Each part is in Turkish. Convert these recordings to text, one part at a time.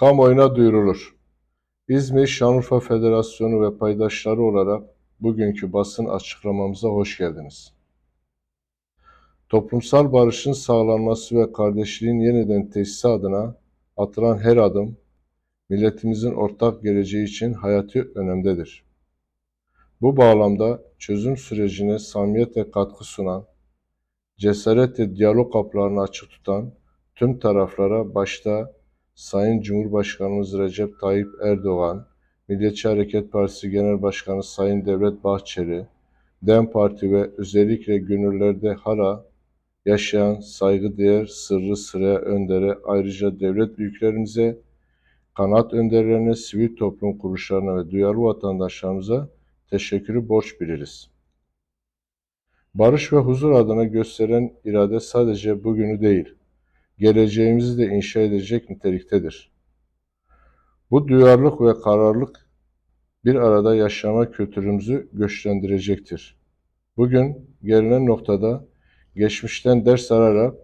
Kamuoyuna duyurulur. İzmir Şanlıurfa Federasyonu ve paydaşları olarak bugünkü basın açıklamamıza hoş geldiniz. Toplumsal barışın sağlanması ve kardeşliğin yeniden tesisi adına atılan her adım, milletimizin ortak geleceği için hayati önemdedir. Bu bağlamda çözüm sürecine samimiyetle katkı sunan, cesaretle diyalog kapılarını açık tutan tüm taraflara başta Sayın Cumhurbaşkanımız Recep Tayyip Erdoğan, Milliyetçi Hareket Partisi Genel Başkanı Sayın Devlet Bahçeli, DEM Parti ve özellikle gönüllerde hala yaşayan saygıdeğer Sırrı Sıraya Önder'e ayrıca devlet büyüklerimize, kanaat önderlerine, sivil toplum kuruluşlarına ve duyarlı vatandaşlarımıza teşekkürü borç biliriz. Barış ve huzur adına gösteren irade sadece bugünü değil, geleceğimizi de inşa edecek niteliktedir. Bu duyarlılık ve kararlılık bir arada yaşama kültürümüzü güçlendirecektir. Bugün gelinen noktada geçmişten ders alarak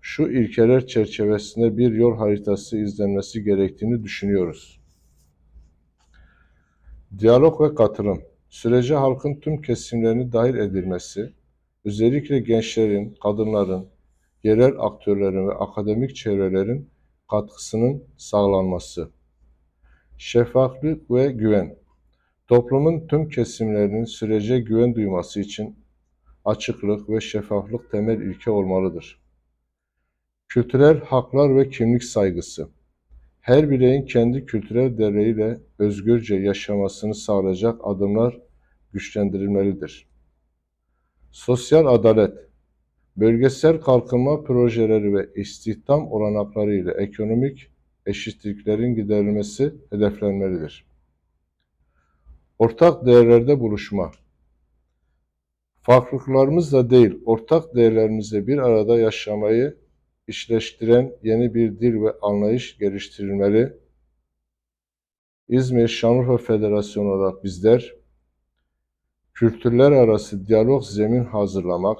şu ilkeler çerçevesinde bir yol haritası izlenmesi gerektiğini düşünüyoruz. Diyalog ve katılım, sürece halkın tüm kesimlerini dahil edilmesi, özellikle gençlerin, kadınların, yerel aktörlerin ve akademik çevrelerin katkısının sağlanması. Şeffaflık ve güven. Toplumun tüm kesimlerinin sürece güven duyması için açıklık ve şeffaflık temel ilke olmalıdır. Kültürel haklar ve kimlik saygısı. Her bireyin kendi kültürel değerleriyle özgürce yaşamasını sağlayacak adımlar güçlendirilmelidir. Sosyal adalet bölgesel kalkınma projeleri ve istihdam olanakları ile ekonomik eşitliklerin giderilmesi hedeflenmelidir. Ortak değerlerde buluşma. Farklılıklarımızla değil, ortak değerlerimizle bir arada yaşamayı işleştiren yeni bir dil ve anlayış geliştirilmeli. İzmir Şanlıurfa Federasyonu olarak bizler kültürler arası diyalog zemin hazırlamak,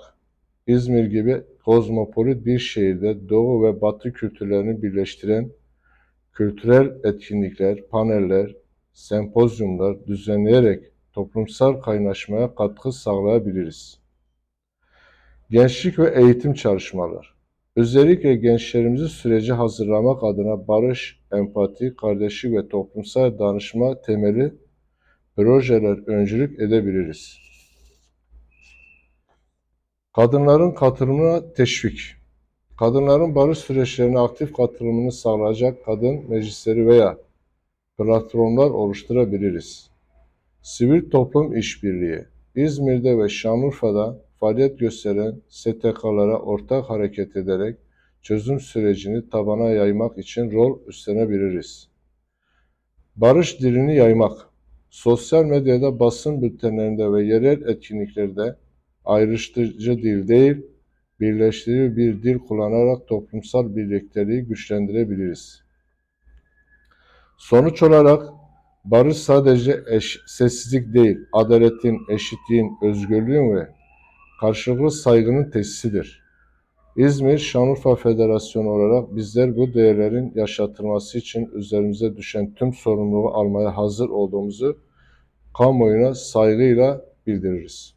İzmir gibi kozmopolit bir şehirde Doğu ve Batı kültürlerini birleştiren kültürel etkinlikler, paneller, sempozyumlar düzenleyerek toplumsal kaynaşmaya katkı sağlayabiliriz. Gençlik ve eğitim çalışmalar. Özellikle gençlerimizi süreci hazırlamak adına barış, empati, kardeşlik ve toplumsal danışma temeli projeler öncülük edebiliriz. Kadınların katılımına teşvik. Kadınların barış süreçlerine aktif katılımını sağlayacak kadın meclisleri veya platformlar oluşturabiliriz. Sivil toplum işbirliği. İzmir'de ve Şanlıurfa'da faaliyet gösteren STK'lara ortak hareket ederek çözüm sürecini tabana yaymak için rol üstlenebiliriz. Barış dilini yaymak. Sosyal medyada, basın bültenlerinde ve yerel etkinliklerde ayrıştırıcı dil değil, birleştirici bir dil kullanarak toplumsal birlikteliği güçlendirebiliriz. Sonuç olarak barış sadece eş, sessizlik değil, adaletin, eşitliğin, özgürlüğün ve karşılıklı saygının tesisidir. İzmir Şanlıurfa Federasyonu olarak bizler bu değerlerin yaşatılması için üzerimize düşen tüm sorumluluğu almaya hazır olduğumuzu kamuoyuna saygıyla bildiririz.